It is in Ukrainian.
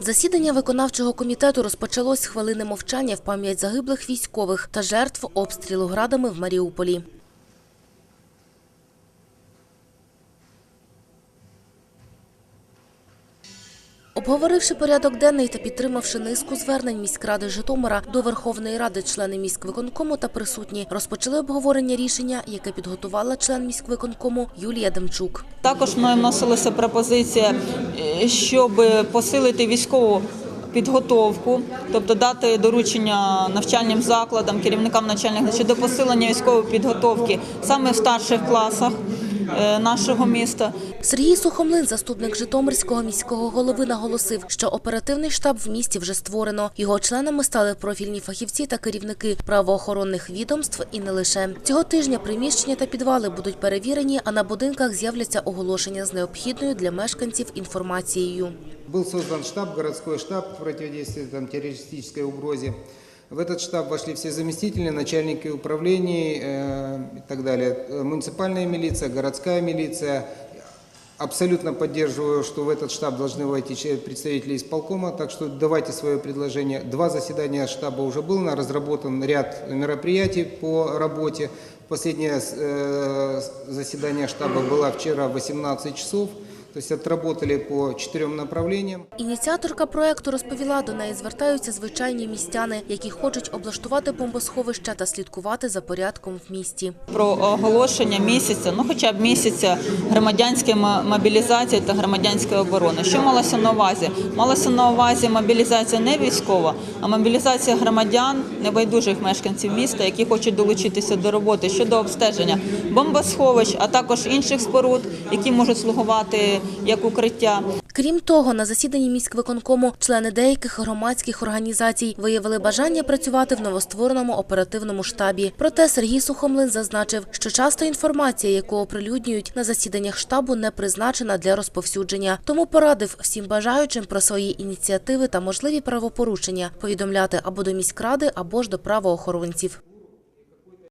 Засідання виконавчого комітету розпочалось з хвилини мовчання в пам'ять загиблих військових та жертв обстрілу градами в Маріуполі. Обговоривши порядок денний та підтримавши низку звернень міськради Житомира до Верховної Ради члени міськвиконкому та присутні, розпочали обговорення рішення, яке підготувала член міськвиконкому Юлія Демчук. Також ми вносилася пропозиція, е, щоб посилити військову підготовку, тобто дати доручення навчальним закладам, керівникам навчальних щодо посилення військової підготовки саме в старших класах е, нашого міста. Сергій Сухомлин, заступник Житомирського міського голови, наголосив, що оперативний штаб в місті вже створено. Його членами стали профільні фахівці та керівники правоохоронних відомств і не лише. Цього тижня приміщення та підвали будуть перевірені, а на будинках з'являться оголошення з необхідною для мешканців інформацією. Был создан штаб, городской штаб по противодействию там, террористической угрозе. В этот штаб вошли все заместители, начальники управлений э, и так далее. Э, Муниципальная милиция, городская милиция. Абсолютно поддерживаю, что в этот штаб должны войти представители исполкома, так что давайте свое предложение. Два заседания штаба уже было, разработан ряд мероприятий по работе. Последнее э, заседание штаба было вчера в 18 часов, то есть отработали по четырем направлениям. Ініціаторка проекту розповіла, до неї звертаються звичайні містяни, які хочуть облаштувати бомбосховища та слідкувати за порядком в місті. Про оголошення місяця, ну хоча б місяця громадянської мо- мобілізації та громадянської оборони. Що малося на увазі? Малося на увазі мобілізація не військова, а мобілізація громадян, небайдужих мешканців міста, які хочуть долучитися до роботи щодо обстеження бомбосховищ, а також інших споруд, які можуть слугувати як укриття. Крім того, на засіданні міськвиконкому члени деяких громадських організацій виявили бажання працювати в новоствореному оперативному штабі. Проте Сергій Сухомлин зазначив, що часто інформація, яку оприлюднюють на засіданнях штабу, не призначена для розповсюдження. Тому порадив всім бажаючим про свої ініціативи та можливі правопорушення повідомляти або до міськради, або ж до правоохоронців.